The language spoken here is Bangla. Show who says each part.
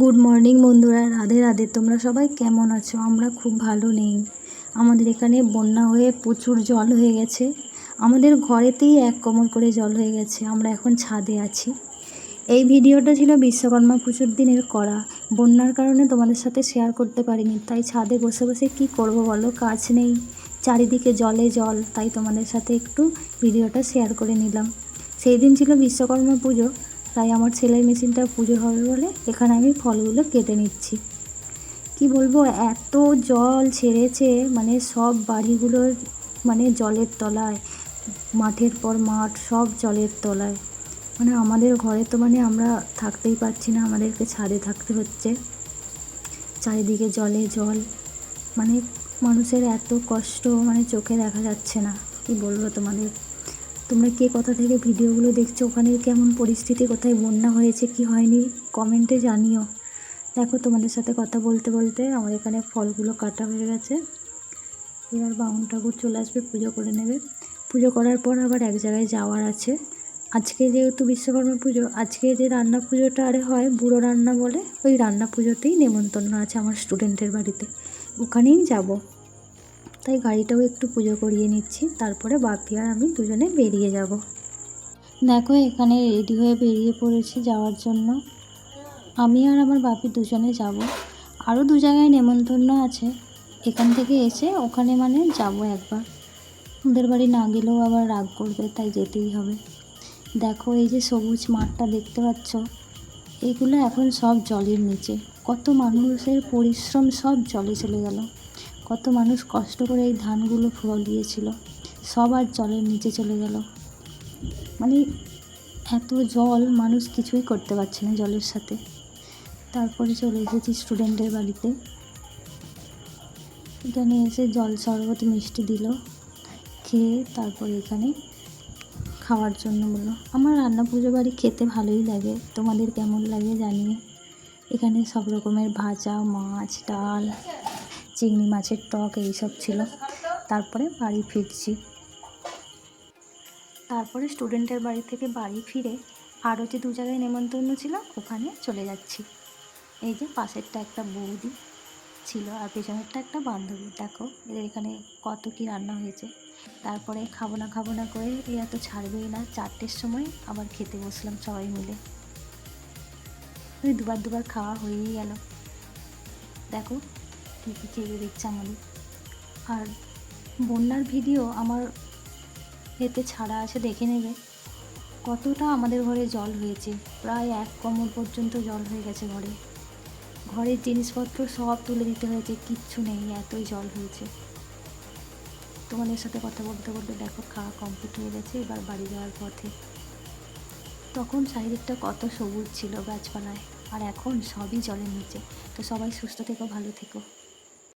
Speaker 1: গুড মর্নিং বন্ধুরা। রাধে রাধে। তোমরা সবাই কেমন আছো? আমরা খুব ভালো নেই। আমাদের এখানে বন্যা হয়ে প্রচুর জল হয়ে গেছে। আমাদের ঘরেতেই এক কোমর করে জল হয়ে গেছে। আমরা এখন ছাদে আছি। এই ভিডিওটা ছিল বিশ্বকর্মা পুজোর দিনের করা বন্যার কারণে তোমাদের সাথে শেয়ার করতে পারিনি। তাই ছাদে বসে বসে কি করব বলো? কাজ নেই। চারিদিকে জলে জল। তাই তোমাদের সাথে একটু ভিডিওটা শেয়ার করে নিলাম। সেই দিন ছিল বিশ্বকর্মা পুজো। তাই আমার সেলাই মেশিনটা পুজো হবে বলে এখানে আমি ফলগুলো কেটে নিচ্ছি। কি বলব, এত জল ছেড়েছে মানে সব বাড়িগুলোর মানে জলের তলায়, মাঠের পর মাঠ, সব জলের তলায়। মানে আমাদের ঘরে তো মানে আমরা থাকতেই পারছি না, আমাদেরকে ছাদে থাকতে হচ্ছে। চারিদিকে জলে জল মানে মানুষের এত কষ্ট মানে চোখে দেখা যাচ্ছে না। কি বলব তোমাদের? তোমরা কে কোথা থেকে ভিডিওগুলো দেখছ? ওখানে কেমন পরিস্থিতি? কোথায় বন্যা হয়েছে? কি হয়নি? কমেন্টে জানিও। দেখো, তোমাদের সাথে কথা বলতে বলতে আমার এখানে ফলগুলো কাটা হয়ে গেছে। এবার বাউন ঠাকুর চলে আসবে, পুজো করে নেবে। পুজো করার পর আবার এক জায়গায় যাওয়ার আছে। আজকে যেহেতু বিশ্বকর্মা পুজো, আজকে যে রান্না পুজোটা আরে হয় বুড়ো রান্না বলে, ওই রান্না পুজোতেই নেমন্তন্ন আছে আমার স্টুডেন্টের বাড়িতে। ওখানেই যাব। তাই গাড়িটাও একটু পুজো করিয়ে নিচ্ছি। তারপরে বাপি আর আমি দুজনে বেরিয়ে যাব। দেখো, এখানে রেডি হয়ে বেরিয়ে পড়েছি যাওয়ার জন্য। আমি আর আমার বাপি দুজনে যাব। আরও দু জায়গায় নেমন্তন্ন আছে। এখান থেকে এসে ওখানে মানে যাব একবার। ওদের বাড়ি না গেলেও আবার রাগ করবে, তাই যেতেই হবে। দেখো, এই যে সবুজ মাঠটা দেখতে পাচ্ছ, এগুলো এখন সব জলের নিচে। কত মানুষের পরিশ্রম সব জলে চলে গেল। কত মানুষ কষ্ট করে এই ধানগুলো ফলিয়েছিল। সব আর জলের নিচে চলে গেল। মানে এত জল মানুষ কিছুই করতে পারছে না জলের সাথে। তারপরে চলে এসেছি স্টুডেন্টের বাড়িতে। এখানে এসে জল শরবত মিষ্টি দিল। খেয়ে তারপরে এখানে খাওয়ার জন্য বলল, আমার রান্না পুজো বাড়ি খেতে ভালোই লাগে। তোমাদের কেমন লাগে জানিয়ে এখানে সব রকমের ভাজা, মাছ, ডাল চিংড়ি মাছের টক এইসব ছিল। তারপরে বাড়ি ফিরছি। তারপরে স্টুডেন্টের বাড়ি থেকে বাড়ি ফিরে আরও যে দু জায়গায় নেমন্তন্ন ছিল, ওখানে চলে যাচ্ছি। এই যে পাশেরটা একটা বৌদি ছিল আর পেছনেরটা একটা বান্ধবী। দেখো, এদের এখানে কত কি রান্না হয়েছে। তারপরে খাব না খাব না করে এরা তো ছাড়বেই না। চারটের সময় আবার খেতে বসলাম সবাই মিলে। দুবার দুবার খাওয়া হয়েই গেল। দেখো কী কী খেয়ে দেখছে আমাদের। আর বন্যার ভিডিও আমার এতে ছাড়া আছে, দেখে নেবে। কতটা আমাদের ঘরে জল হয়েছে। প্রায় এক কোমর পর্যন্ত জল হয়ে গেছে ঘরে। ঘরের জিনিসপত্র সব তুলে দিতে হয়েছে, কিচ্ছু নেই, এতই জল হয়েছে। তোমাদের সাথে কথা বলতে বলতে দেখো খাওয়া কমপ্লিট হয়ে গেছে, এবার বাড়ি যাওয়ার পথে। তখন চারিদিকটা কত সবুজ ছিল গাছপালায়, আর এখন সবই জলের নিচে। তো সবাই সুস্থ থেকো, ভালো থেকো।